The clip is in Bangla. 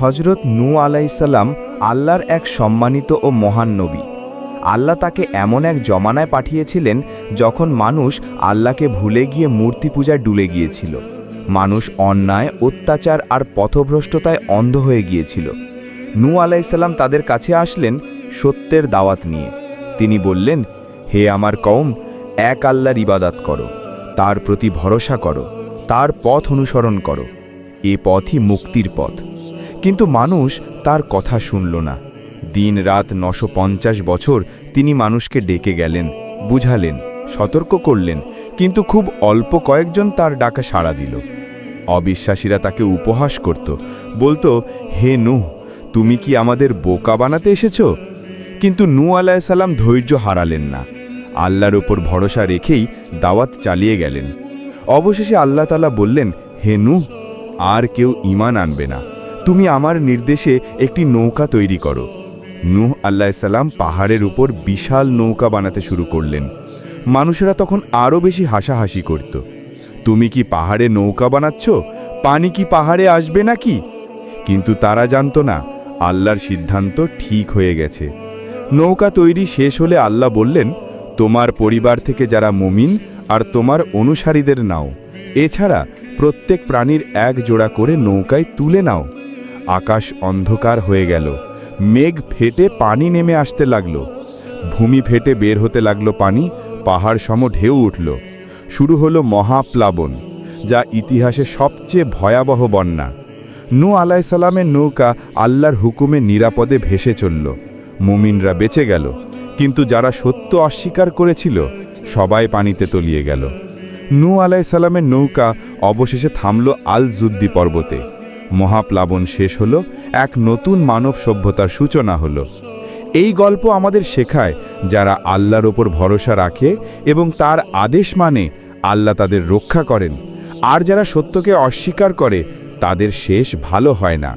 হজরত নু আলাইসাল্লাম আল্লাহর এক সম্মানিত ও মহান নবী। আল্লাহ তাকে এমন এক জমানায় পাঠিয়েছিলেন যখন মানুষ আল্লাহকে ভুলে গিয়ে মূর্তি পূজায় ডুলে গিয়েছিল। মানুষ অন্যায়, অত্যাচার আর পথভ্রষ্টতায় অন্ধ হয়ে গিয়েছিল। নু আলাইসাল্লাম তাদের কাছে আসলেন সত্যের দাওয়াত নিয়ে। তিনি বললেন, হে আমার কওম, এক আল্লাহর ইবাদাত করো, তার প্রতি ভরসা করো, তার পথ অনুসরণ করো। এ পথই মুক্তির পথ। কিন্তু মানুষ তার কথা শুনল না। দিন রাত নশো বছর তিনি মানুষকে ডেকে গেলেন, বুঝালেন, সতর্ক করলেন, কিন্তু খুব অল্প কয়েকজন তার ডাকা সাড়া দিল। অবিশ্বাসীরা তাকে উপহাস করত, বলতো, হে নুহ, তুমি কি আমাদের বোকা বানাতে এসেছ? কিন্তু নূ আলাইসাল্লাম ধৈর্য হারালেন না। আল্লাহর ওপর ভরসা রেখেই দাওয়াত চালিয়ে গেলেন। অবশেষে আল্লাহ তালা বললেন, হে নূহ, আর কেউ ইমান আনবে না। তুমি আমার নির্দেশে একটি নৌকা তৈরি করো। নূহ আল্লাহিসাল্লাম পাহাড়ের উপর বিশাল নৌকা বানাতে শুরু করলেন। মানুষেরা তখন আরও বেশি হাসাহাসি করত। তুমি কি পাহাড়ে নৌকা বানাচ্ছ? পানি কি পাহাড়ে আসবে নাকি? কিন্তু তারা জানতো না, আল্লাহর সিদ্ধান্ত ঠিক হয়ে গেছে। নৌকা তৈরি শেষ হলে আল্লাহ বললেন, তোমার পরিবার থেকে যারা মুমিন আর তোমার অনুসারীদের নাও, এছাড়া প্রত্যেক প্রাণীর এক জোড়া করে নৌকায় তুলে নাও। আকাশ অন্ধকার হয়ে গেল। মেঘ ফেটে পানি নেমে আসতে লাগল। ভূমি ফেটে বের হতে লাগল পানি, পাহাড় সম ঢেউ উঠল। শুরু হলো মহাপ্লাবন, যা ইতিহাসে সবচেয়ে ভয়াবহ বন্যা। নূ আলাইসাল্লামের নৌকা আল্লাহর হুকুমে নিরাপদে ভেসে চলল। মুমিনরা বেঁচে গেল, কিন্তু যারা সত্য অস্বীকার করেছিল, সবাই পানিতে তলিয়ে গেল। নূ আলাইসাল্লামের নৌকা অবশেষে থামল আল জুদ্দি পর্বতে। মহাপ্লাবন শেষ হলো, এক নতুন মানব সভ্যতার সূচনা হলো। এই গল্প আমাদের শেখায় যারা আল্লাহর ওপর ভরসা রাখে এবং তার আদেশ মানে আল্লাহ তাদের রক্ষা করেন, আর যারা সত্যকে অস্বীকার করে, তাদের শেষ ভালো হয় না।